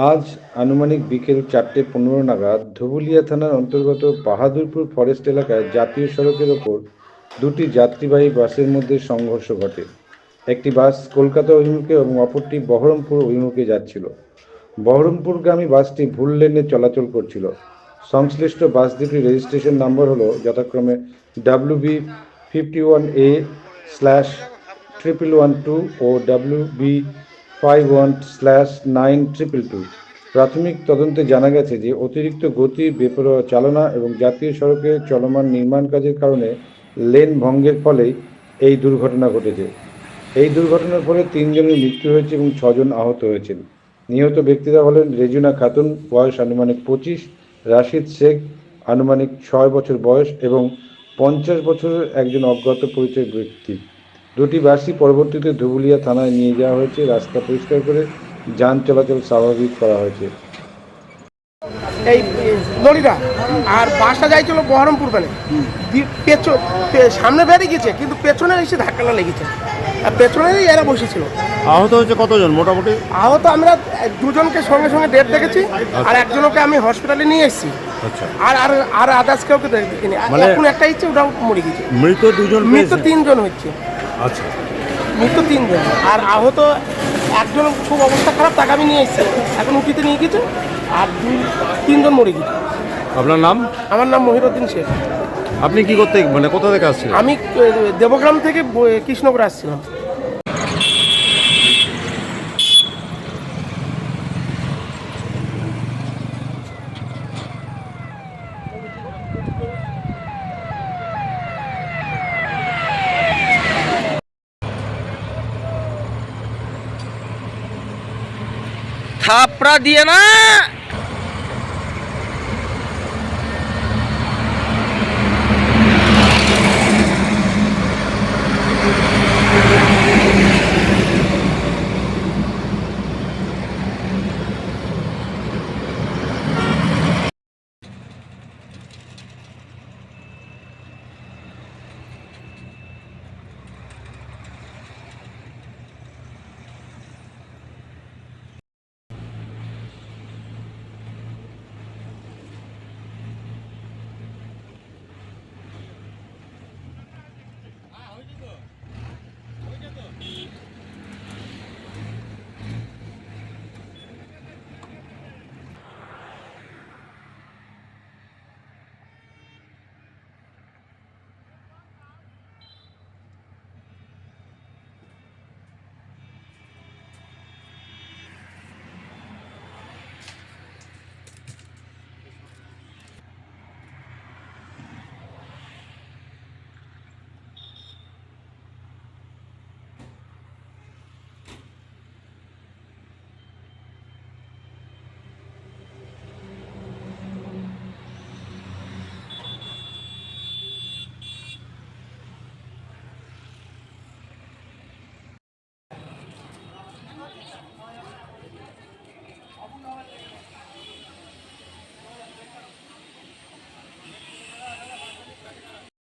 আজ আনুমানিক বিকেল চারটে পনেরো নাগাদ ধুবুলিয়া থানার অন্তর্গত বাহাদুরপুর ফরেস্ট এলাকায় জাতীয় সড়কের ওপর দুটি যাত্রীবাহী বাসের মধ্যে সংঘর্ষ ঘটে। একটি বাস কলকাতা অভিমুখে এবং অপরটি বহরমপুর অভিমুখে যাচ্ছিল। বহরমপুরগামী বাসটি ভুল লেনে চলাচল করছিল। সংশ্লিষ্ট বাস দুটির রেজিস্ট্রেশন নাম্বার হলো যথাক্রমে W B fifty one A slash triple one two O W B five one slash nine triple two প্রাথমিক তদন্তে জানা গেছে যে অতিরিক্ত গতি, বেপরোয়া চালনা এবং জাতীয় সড়কে চলমান নির্মাণ কাজের কারণে লেন ভঙ্গের ফলেই এই দুর্ঘটনা ঘটেছে। এই দুর্ঘটনার ফলে তিনজনের মৃত্যু হয়েছে এবং ছজন আহত হয়েছেন। নিহত ব্যক্তিরা হলেন রেজুনা খাতুন, বয়স আনুমানিক পঁচিশ, রাশিদ শেখ, আনুমানিক ছয় বছর বয়স এবং পঞ্চাশ বছরের একজন অজ্ঞাত পরিচয় ব্যক্তি। দুটি বাসই পরবর্তীতে ধুবুলিয়া থানায় নিয়ে যাওয়া হয়েছে। রাস্তা পরিষ্কার করে যান চলাচল স্বাভাবিক করা হয়েছে। এই লরিটা। আর বাসটা যাইছিল বহরমপুর মানে পেছন সামনে বেরিয়ে গেছে কিন্তু পেছনে এসে ধাক্কাটা লেগেছে। আর পেছনেই এরা বসেছিল। আহত হয়েছে কতজন মোটামুটি? আহত আমরা দুজনকে সঙ্গে সঙ্গে ডেট দেখেছি আর একজনকে আমি হসপিটালে নিয়ে এসেছি। আচ্ছা। আর আর আর আদার্স কাউকে দেখিনি। মানে- এখন একটা ইচ্ছে ওটাও মরে গেছে। মৃত দুজন পেয়েছে? তিনজন হচ্ছে। আচ্ছা। মৃত্যু তিনজন। আর আহত একজন খুব অবস্থা খারাপ তাকে আমি নিয়ে এসেছি এখন উঠিতে নিয়ে গেছে আর দুই তিনজন মরে গেছে। আপনার নাম? আমার নাম মহিরুদ্দিন শেখ। আপনি কি করতে মানে কোথা থেকে আসছিলেন? আমি দেবগ্রাম থেকে কৃষ্ণপুরে আসছিলাম। থাপড়া দিয়ে না